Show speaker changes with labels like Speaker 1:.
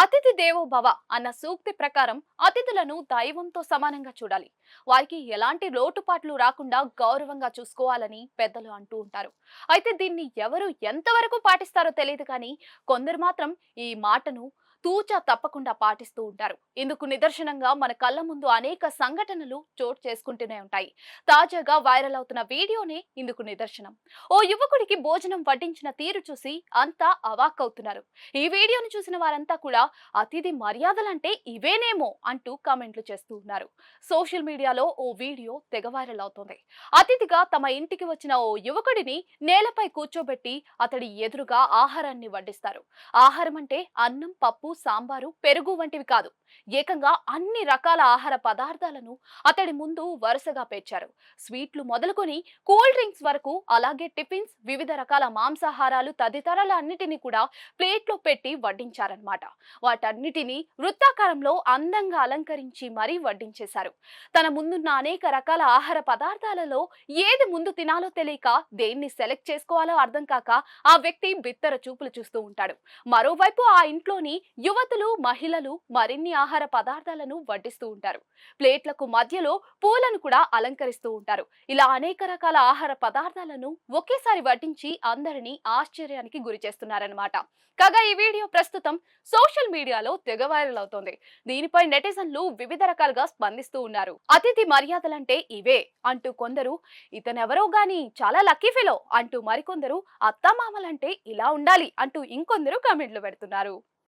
Speaker 1: అతిథి దేవో భవ అన్న సూక్తి ప్రకారం అతిథులను దైవంతో సమానంగా చూడాలి. వారికి ఎలాంటి లోటుపాట్లు రాకుండా గౌరవంగా చూసుకోవాలని పెద్దలు అంటూ ఉంటారు. అయితే దీన్ని ఎవరు ఎంతవరకు పాటిస్తారో తెలియదు కానీ కొందరు మాత్రం ఈ మాటను తూచా తప్పకుండా పాటిస్తూ ఉంటారు. ఇందుకు నిదర్శనంగా మన కళ్ళ ముందు అనేక సంఘటనలు చోటు చేసుకుంటూనే ఉంటాయి. తాజాగా వైరల్ అవుతున్న వీడియోనే ఇందుకు నిదర్శనం. ఓ యువకుడికి భోజనం వడ్డించిన తీరు చూసి అంతా అవాక్కవుతున్నారు ఈ వీడియోను చూసిన వారంతా కూడా అతిథి మర్యాదలంటే ఇవేనేమో అంటూ కామెంట్లు చేస్తూ ఉన్నారు. సోషల్ మీడియాలో ఓ వీడియో తెగ వైరల్ అవుతోంది. అతిథిగా తమ ఇంటికి వచ్చిన ఓ యువకుడిని నేలపై కూర్చోబెట్టి అతడి ఎదురుగా ఆహారాన్ని వడ్డిస్తారు. ఆహారం అంటే అన్నం పప్పు సాంబారు పెరుగు వంటివి కాదు. ఏకంగా అన్ని రకాల ఆహార పదార్థాలను అతడి ముందు వరుసగా పేర్చారు. స్వీట్లు మొదలుకొని కూల్ డ్రింక్స్ వరకు అలాగే టిఫిన్స్ వివిధ రకాల మాంసాహారాలు తదితరాల అన్నిటినీ కూడా ప్లేట్లో పెట్టి వడ్డించారన్నమాట. వాటన్నిటినీ వృత్తాకారంలో అందంగా అలంకరించి మరీ వడ్డించేశారు. తన ముందున్న అనేక రకాల ఆహార పదార్థాలలో ఏది ముందు తినాలో తెలియక దేన్ని సెలెక్ట్ చేసుకోవాలో అర్థం కాక ఆ వ్యక్తి బిత్తర చూపులు చూస్తూ ఉంటాడు. మరోవైపు ఆ ఇంట్లోని యువతులు మహిళలు మరిన్ని ఆహార పదార్థాలను వడ్డిస్తూ ఉంటారు. ప్లేట్లకు మధ్యలో పూలను కూడా అలంకరిస్తూ ఉంటారు. ఇలా అనేక రకాల ఆహార పదార్థాలను ఒకేసారి వడ్డించి అందరినీ ఆశ్చర్యానికి గురి చేస్తున్నారనమాట కాగా ఈ వీడియో ప్రస్తుతం సోషల్ మీడియాలో తెగ వైరల్ అవుతోంది. దీనిపై నెటిజన్లు వివిధ రకాలుగా స్పందిస్తూ ఉన్నారు. అతిథి మర్యాదలంటే ఇవే అంటూ కొందరు ఇతనెవరో గాని చాలా లక్కీ ఫెలో అంటూ మరికొందరు అత్తమామలంటే ఇలా ఉండాలి అంటూ ఇంకొందరు కామెంట్లు పెడుతున్నారు.